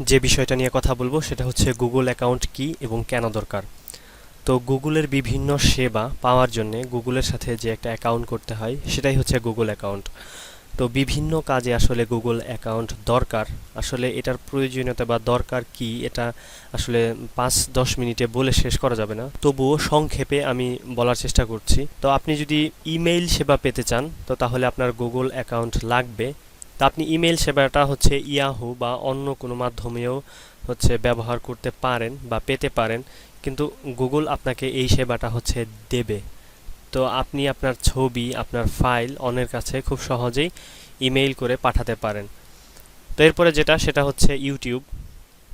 যে বিষয়টা নিয়ে কথা বলব সেটা হচ্ছে গুগল অ্যাকাউন্ট কি এবং কেন দরকার। তো গুগলের বিভিন্ন সেবা পাওয়ার জন্য গুগলের সাথে যে একটা অ্যাকাউন্ট করতে হয়, সেটাই হচ্ছে গুগল অ্যাকাউন্ট তো বিভিন্ন কাজে আসলে গুগল অ্যাকাউন্ট দরকার। আসলে এটার প্রয়োজনীয়তা বা দরকার কি, এটা আসলে পাঁচ, দশ মিনিটে বলে শেষ করা যাবে না। তবুও সংক্ষেপে আমি বলার চেষ্টা করছি। তো আপনি যদি ইমেইল সেবা পেতে চান, তো তাহলে আপনার গুগল অ্যাকাউন্ট লাগবে। তা আপনি ইমেল সেবাটা হচ্ছে ইয়াহু বা অন্য কোনো মাধ্যমেও হচ্ছে ব্যবহার করতে পারেন বা পেতে পারেন, কিন্তু গুগল আপনাকে এই সেবাটা হচ্ছে দেবে। তো আপনি আপনার ছবি, আপনার ফাইল অন্যের কাছে খুব সহজেই ইমেইল করে পাঠাতে পারেন। তো এরপরে যেটা, সেটা হচ্ছে ইউটিউব।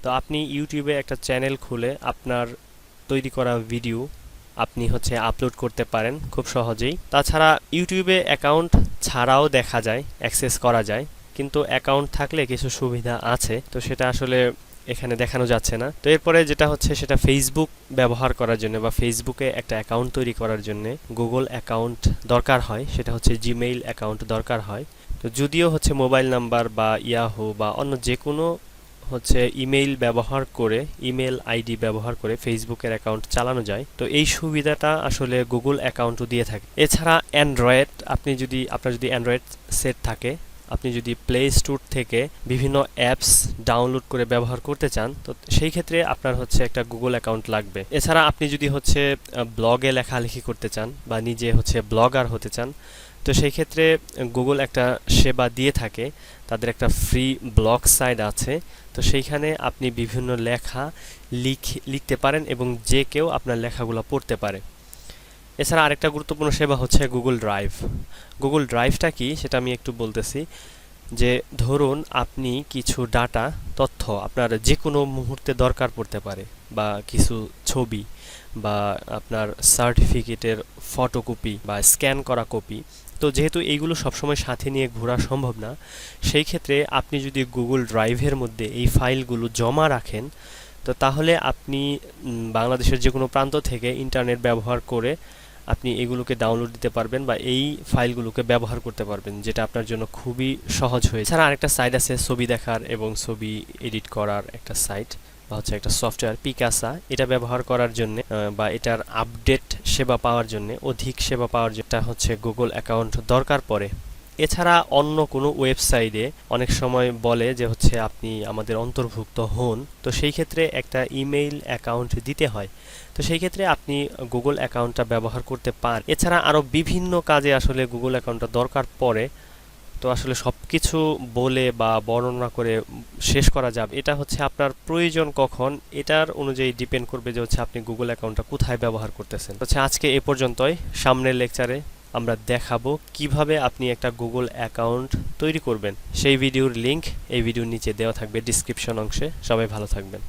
তো আপনি ইউটিউবে একটা চ্যানেল খুলে আপনার তৈরি করা ভিডিও আপনি হচ্ছে আপলোড করতে পারেন খুব সহজেই। তাছাড়া ইউটিউবে অ্যাকাউন্ট ছাড়াও দেখা যায় অ্যাক্সেস করা যায়। কিন্তু অ্যাকাউন্ট থাকলে কিছু সুবিধা আছে, তো সেটা আসলে এখানে দেখানো যাচ্ছে না। তো এরপরে যেটা হচ্ছে সেটা ফেসবুক ব্যবহার করার জন্য বা ফেসবুকে একটা অ্যাকাউন্ট তৈরি করার জন্য গুগল অ্যাকাউন্ট দরকার হয়, সেটা হচ্ছে জিমেইল অ্যাকাউন্ট দরকার হয়। তো যদিও হচ্ছে মোবাইল নাম্বার বা ইয়াহু বা অন্য যে কোনো হচ্ছে ইমেইল ব্যবহার করে ইমেল আইডি ব্যবহার করে ফেসবুকের অ্যাকাউন্ট চালানো যায়। তো এই সুবিধাটা আসলে গুগল অ্যাকাউন্টও দিয়ে থাকে। এছাড়া অ্যান্ড্রয়েড, আপনি যদি, আপনার যদি অ্যান্ড্রয়েড সেট থাকে, আপনি যদি প্লে স্টোর থেকে বিভিন্ন অ্যাপস ডাউনলোড করে ব্যবহার করতে চান, তো সেই ক্ষেত্রে আপনার হচ্ছে একটা গুগল অ্যাকাউন্ট লাগবে। এছাড়া আপনি যদি হচ্ছে ব্লগে লেখালেখি করতে চান বা নিজে হচ্ছে ব্লগার হতে চান তো সেই ক্ষেত্রে গুগল একটা সেবা দিয়ে থাকে, তাদের একটা ফ্রি ব্লগ সাইট আছে, তো সেইখানে আপনি বিভিন্ন লেখা লিখ, লিখতে পারেন এবং যে কেউ আপনার লেখাগুলো পড়তে পারে। এছাড়া আরেকটা গুরুত্বপূর্ণ সেবা হচ্ছে গুগল ড্রাইভ গুগল ড্রাইভটা কি? সেটা আমি একটু বলতেছি যে, ধরুন আপনি কিছু ডাটা তথ্য আপনার যে কোনো মুহূর্তে দরকার পড়তে পারে, বা কিছু ছবি, বা আপনার সার্টিফিকেটের ফটোকপি বা স্ক্যান করা কপি তো যেহেতু এইগুলো সবসময় সাথে নিয়ে ঘোরা সম্ভব না, সেই ক্ষেত্রে আপনি যদি গুগল ড্রাইভের মধ্যে এই ফাইলগুলো জমা রাখেন, তো তাহলে আপনি বাংলাদেশের যে কোনো প্রান্ত থেকে ইন্টারনেট ব্যবহার করে আপনি এগুলোকে ডাউনলোড দিতে পারবেন বা এই ফাইলগুলোকে ব্যবহার করতে পারবেন, যেটা আপনার জন্য খুবই সহজ হয়ে এছাড়া আরেকটা সাইট আছে ছবি দেখার এবং ছবি এডিট করার একটা সাইট বা হচ্ছে একটা সফটওয়্যার পিকাসা এটা ব্যবহার করার জন্য বা এটার আপডেট সেবা পাওয়ার জন্য, অধিক সেবা পাওয়ার জন্য হচ্ছে গুগল অ্যাকাউন্ট দরকার পড়ে। এছাড়া অন্য কোনো ওয়েবসাইটে অনেক সময় বলে যে হচ্ছে আপনি আমাদের অন্তর্ভুক্ত হন, তো সেই ক্ষেত্রে একটা ইমেইল অ্যাকাউন্ট দিতে হয়। তো সেই ক্ষেত্রে আপনি গুগল অ্যাকাউন্টটা ব্যবহার করতে পারেন এছাড়া আরও বিভিন্ন কাজে আসলে গুগল অ্যাকাউন্টটা দরকার পড়ে। তো আসলে সব কিছু বলে বা বর্ণনা করে শেষ করা যাবে এটা হচ্ছে আপনার প্রয়োজন কখন, এটার অনুযায়ী ডিপেন্ড করবে যে হচ্ছে আপনি গুগল অ্যাকাউন্টটা কোথায় ব্যবহার করতেছেন। হচ্ছে আজকে এ পর্যন্তই। সামনের লেকচারে আমরা দেখাবো কীভাবে আপনি একটা গুগল অ্যাকাউন্ট তৈরি করবেন। সেই ভিডিওর লিংক এই ভিডিওর নিচে দেওয়া থাকবে ডিসক্রিপশন অংশে। সবাই ভালো থাকবেন।